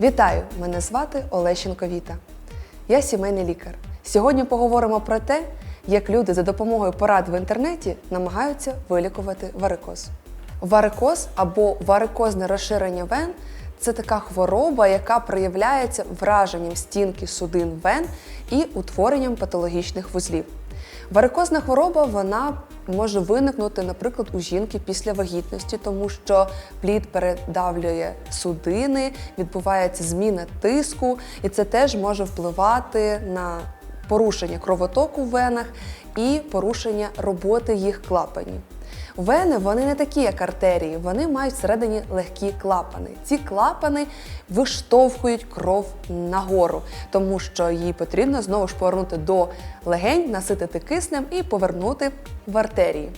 Вітаю! Мене звати Олещенко Віта. Я сімейний лікар. Сьогодні поговоримо про те, як люди за допомогою порад в інтернеті намагаються вилікувати варикоз. Варикоз або варикозне розширення вен це така хвороба, яка проявляється враженням стінки судин вен і утворенням патологічних вузлів. Варикозна хвороба вона може виникнути, наприклад, у жінки після вагітності, тому що плід передавлює судини, відбувається зміна тиску, і це теж може впливати на порушення кровотоку в венах і порушення роботи їх клапанів. Вени вони не такі, як артерії, вони мають всередині легкі клапани. Ці клапани виштовхують кров нагору, тому що їй потрібно знову ж повернути до легень, наситити киснем і повернути в артерії.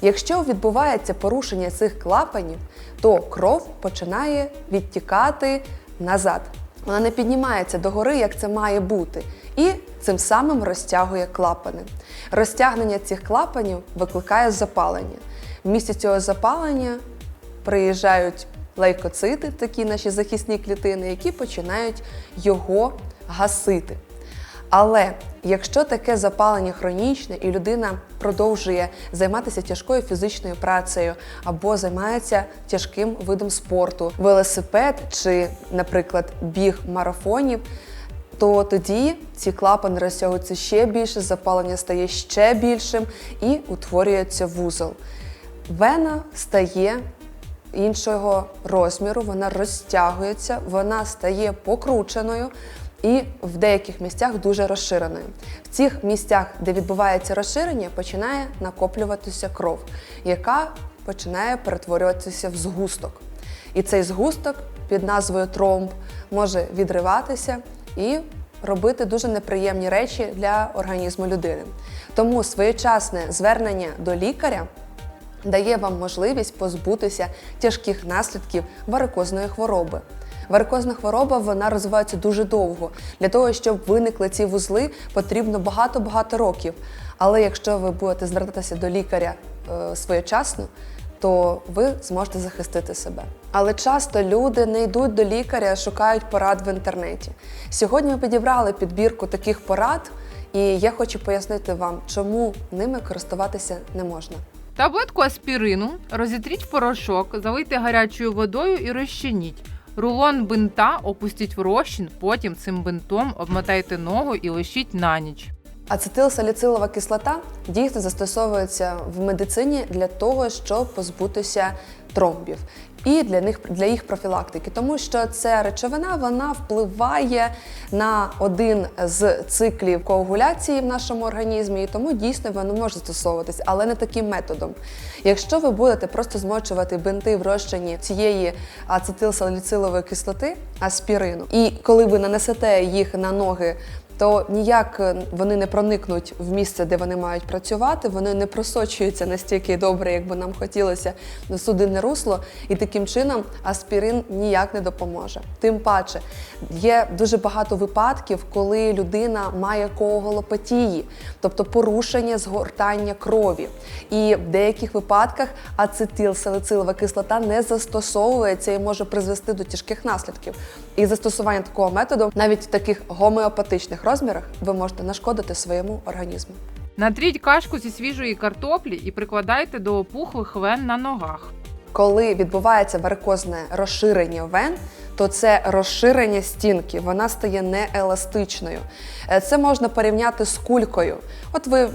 Якщо відбувається порушення цих клапанів, то кров починає відтікати назад. Вона не піднімається догори, як це має бути, і цим самим розтягує клапани. Розтягнення цих клапанів викликає запалення. В місці цього запалення приїжджають лейкоцити, такі наші захисні клітини, які починають його гасити. Але якщо таке запалення хронічне і людина продовжує займатися тяжкою фізичною працею або займається тяжким видом спорту, велосипед чи, наприклад, біг марафонів, то тоді ці клапани розтягуються ще більше, запалення стає ще більшим і утворюється вузол. Вена стає іншого розміру, вона розтягується, вона стає покрученою і в деяких місцях дуже розширеною. В цих місцях, де відбувається розширення, починає накоплюватися кров, яка починає перетворюватися в згусток. І цей згусток під назвою тромб може відриватися і робити дуже неприємні речі для організму людини. Тому своєчасне звернення до лікаря дає вам можливість позбутися тяжких наслідків варикозної хвороби. Варикозна хвороба вона розвивається дуже довго. Для того, щоб виникли ці вузли, потрібно багато-багато років. Але якщо ви будете звертатися до лікаря е, своєчасно, то ви зможете захистити себе. Але часто люди не йдуть до лікаря, шукають порад в інтернеті. Сьогодні ми підібрали підбірку таких порад, і я хочу пояснити вам, чому ними користуватися не можна. Таблетку аспірину розітріть в порошок, залийте гарячою водою і розчиніть. Рулон бинта опустіть в розчин, потім цим бинтом обмотайте ногу і лишіть на ніч. Ацетилсаліцилова кислота дійсно застосовується в медицині для того, щоб позбутися тромбів і для них для їх профілактики, тому що ця речовина вона впливає на один з циклів коагуляції в нашому організмі, і тому дійсно вона може застосовуватись, але не таким методом. Якщо ви будете просто змочувати бинти в розчині цієї ацетилсаліцилової кислоти, аспірину, і коли ви нанесете їх на ноги то ніяк е, вони не проникнуть в місце, де вони мають працювати, вони не просочуються настільки добре, як би нам хотілося на судинне русло, і таким чином аспірин ніяк не допоможе. Тим паче є дуже багато випадків, коли людина має коаголопатії, тобто порушення згортання крові. І в деяких випадках ацетилсалицилова кислота не застосовується і може призвести до тяжких наслідків. І застосування такого методу навіть в таких гомеопатичних розмірах ви можете нашкодити своєму організму. Натріть кашку зі свіжої картоплі і прикладайте до опухлих вен на ногах. Коли відбувається варикозне розширення вен, то це розширення стінки, вона стає нееластичною. Е, Це можна порівняти з кулькою. От ви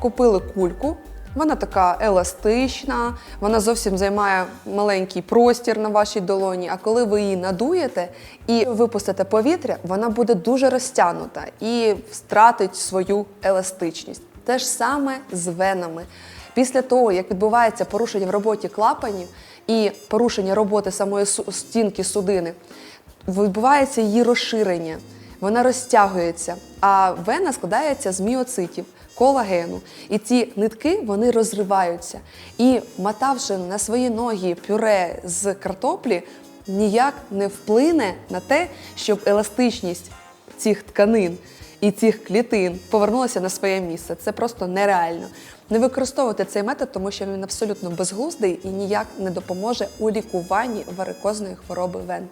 купили кульку, вона така еластична, вона зовсім займає маленький простір на вашій долоні. А коли ви її надуєте і випустите повітря, вона буде дуже розтягнута і втратить свою еластичність. Те ж саме з венами. Після того, як відбувається порушення в роботі клапанів і порушення роботи самої стінки судини, відбувається її розширення, вона розтягується, а вена складається з міоцитів, колагену. І ці нитки вони розриваються. І мотавши на свої ноги пюре з картоплі, ніяк не вплине на те, щоб еластичність цих тканин і цих клітин повернулася на своє місце. Це просто нереально. Не використовуйте цей метод, тому що він абсолютно безглуздий і ніяк не допоможе у лікуванні варикозної хвороби вен.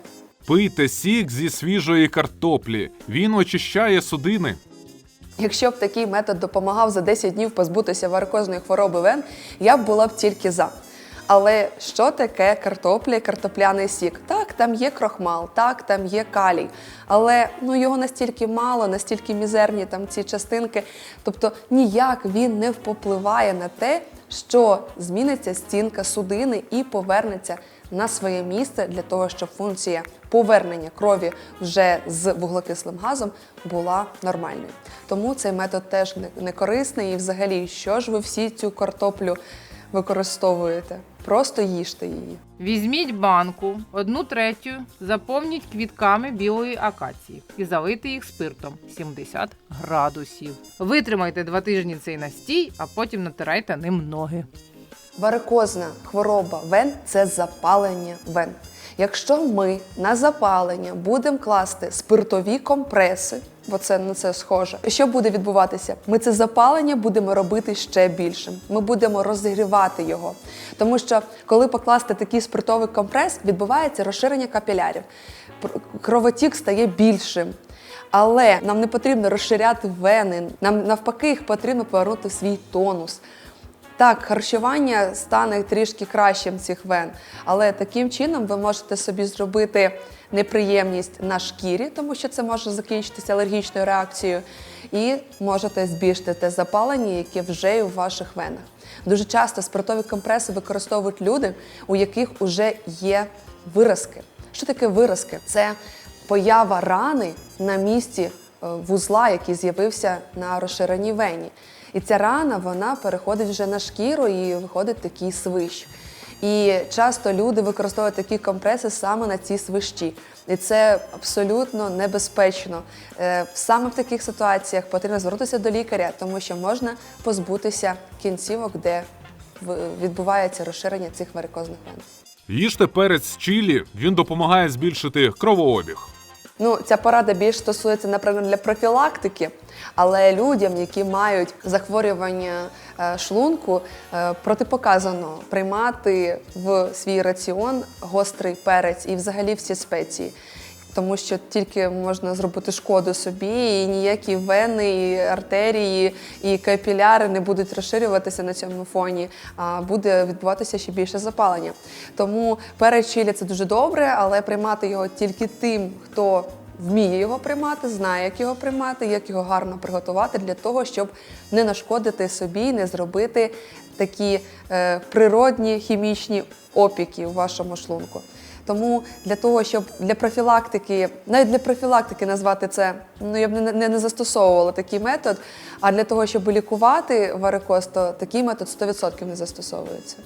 Пийте сік зі свіжої картоплі. Він очищає судини. Якщо б такий метод допомагав за 10 днів позбутися варикозної хвороби вен, я б була б тільки за. Але що таке картопля і картопляний сік? Так, там є крохмал, так, там є калій, але ну його настільки мало, настільки мізерні там ці частинки. Тобто ніяк він не впливає на те, що зміниться стінка судини і повернеться на своє місце для того, щоб функція повернення крові вже з вуглекислим газом була нормальною. Тому цей метод теж не, корисний. І взагалі, що ж ви всі цю картоплю використовуєте? Просто їжте її. Візьміть банку, одну третю, заповніть квітками білої акації і залийте їх спиртом 70 градусів. Витримайте два тижні цей настій, а потім натирайте ним ноги. Варикозна хвороба вен це запалення вен. Якщо ми на запалення будемо класти спиртові компреси, бо це на це схоже, що буде відбуватися? Ми це запалення будемо робити ще більшим. Ми будемо розігрівати його. Тому що коли покласти такий спиртовий компрес, відбувається розширення капілярів. Кровотік стає більшим. Але нам не потрібно розширяти вени, нам навпаки їх потрібно повернути в свій тонус. Так, харчування стане трішки кращим цих вен, але таким чином ви можете собі зробити неприємність на шкірі, тому що це може закінчитися алергічною реакцією, і можете збільшити те запалення, яке вже є у ваших венах. Дуже часто спиртові компреси використовують люди, у яких вже є виразки. Що таке виразки? Це поява рани на місці е, вузла, який з'явився на розширеній вені. І ця рана вона переходить вже на шкіру і виходить такий свищ. І часто люди використовують такі компреси саме на ці свищі. І це абсолютно небезпечно. Е, Саме в таких ситуаціях потрібно звернутися до лікаря, тому що можна позбутися кінцівок, де відбувається розширення цих варикозних вен. Їжте перець чилі, він допомагає збільшити кровообіг. Ну, ця порада більш стосується, наприклад, для профілактики, але людям, які мають захворювання е, шлунку, е, протипоказано приймати в свій раціон гострий перець і взагалі всі спеції. Тому що тільки можна зробити шкоду собі, і ніякі вени, і артерії, і капіляри не будуть розширюватися на цьому фоні, а буде відбуватися ще більше запалення. Тому перець чилі це дуже добре, але приймати його тільки тим, хто вміє його приймати, знає, як його приймати, як його гарно приготувати для того, щоб не нашкодити собі, не зробити такі е, природні хімічні опіки у вашому шлунку. Тому для того, щоб для профілактики, навіть для профілактики назвати це, ну я б не, не, не застосовувала такий метод. А для того, щоб лікувати варикоз, то такий метод 100% не застосовується.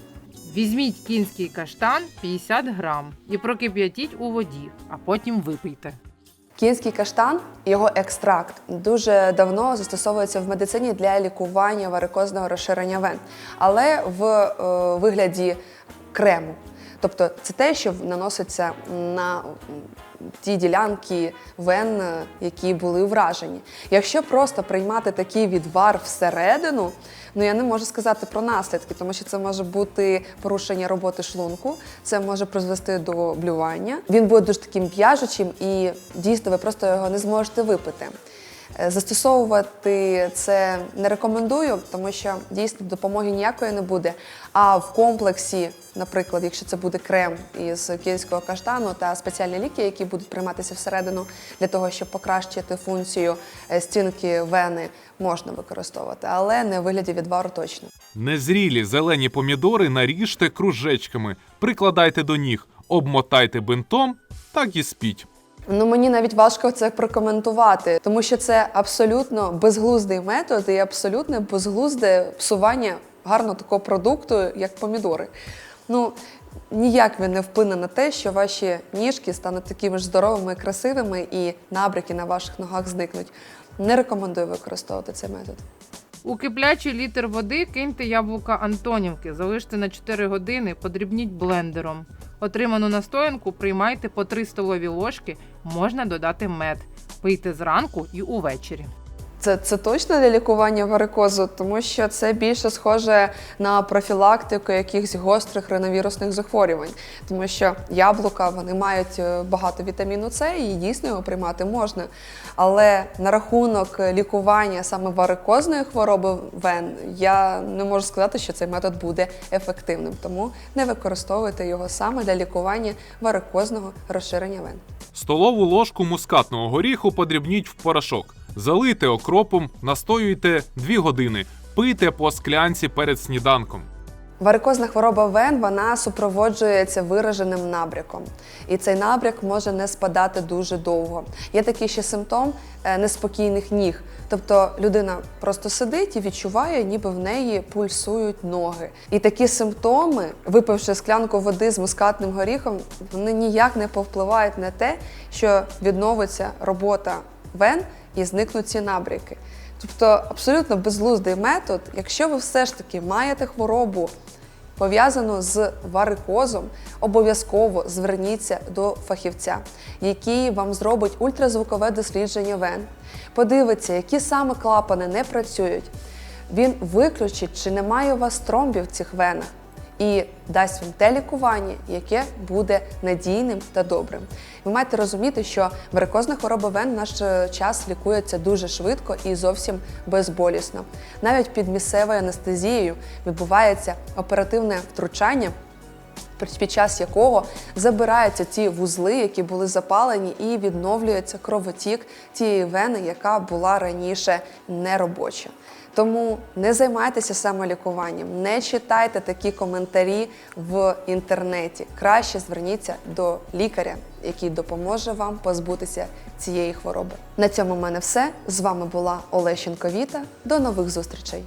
Візьміть кінський каштан 50 грам і прокип'ятіть у воді, а потім випийте. Кінський каштан, його екстракт дуже давно застосовується в медицині для лікування варикозного розширення вен, але в е, вигляді крему. Тобто це те, що наноситься на ті ділянки вен, е, які були вражені. Якщо просто приймати такий відвар всередину, ну я не можу сказати про наслідки, тому що це може бути порушення роботи шлунку, це може призвести до блювання. Він буде дуже таким в'яжучим і дійсно ви просто його не зможете випити. Е, Застосовувати це не рекомендую, тому що дійсно допомоги ніякої не буде. А в комплексі, наприклад, якщо це буде крем із київського каштану та спеціальні ліки, які будуть прийматися всередину для того, щоб покращити функцію е, стінки вени, можна використовувати, але не в вигляді відвару точно. Незрілі зелені помідори наріжте кружечками, прикладайте до ніг, обмотайте бинтом, так і спіть. Ну мені навіть важко це прокоментувати, тому що це абсолютно безглуздий метод і абсолютно безглузде псування гарного такого продукту, як помідори. Ну ніяк він не вплине на те, що ваші ніжки стануть такими ж здоровими і красивими, і набряки на ваших ногах зникнуть. Не рекомендую використовувати цей метод. У киплячий літр води киньте яблука Антонівки, залиште на 4 години, подрібніть блендером. Отриману настоянку приймайте по 3 столові ложки, можна додати мед. Пийте зранку і увечері. Це, це точно для лікування варикозу, тому що це більше схоже на профілактику якихось гострих риновірусних захворювань, тому що яблука вони мають е, багато вітаміну С і дійсно його приймати можна. Але на рахунок лікування саме варикозної хвороби вен я не можу сказати, що цей метод буде ефективним, тому не використовуйте його саме для лікування варикозного розширення вен. Столову ложку мускатного горіху подрібніть в порошок. Залийте окропом, настоюйте 2 години. Пийте по склянці перед сніданком. Варикозна хвороба вен вона супроводжується вираженим набряком, і цей набряк може не спадати дуже довго. Є такий ще симптом е, неспокійних ніг. Тобто людина просто сидить і відчуває, ніби в неї пульсують ноги. І такі симптоми, випивши склянку води з мускатним горіхом, вони ніяк не повпливають на те, що відновиться робота вен і зникнуть ці набряки. Тобто абсолютно безглуздий метод, якщо ви все ж таки маєте хворобу пов'язану з варикозом, обов'язково зверніться до фахівця, який вам зробить ультразвукове дослідження вен, подивиться, які саме клапани не працюють. Він виключить, чи немає у вас тромбів в цих венах і дасть вам те лікування, яке буде надійним та добрим. Ви маєте розуміти, що варикозна хвороба вен в наш е, час лікується дуже швидко і зовсім безболісно. Навіть під місцевою анестезією відбувається оперативне втручання. Під час якого забираються ті вузли, які були запалені, і відновлюється кровотік тієї вени, яка була раніше неробоча. Тому не займайтеся самолікуванням, не читайте такі коментарі в інтернеті. Краще зверніться до лікаря, який допоможе вам позбутися цієї хвороби. На цьому в мене все. З вами була Олещенко Віта. До нових зустрічей.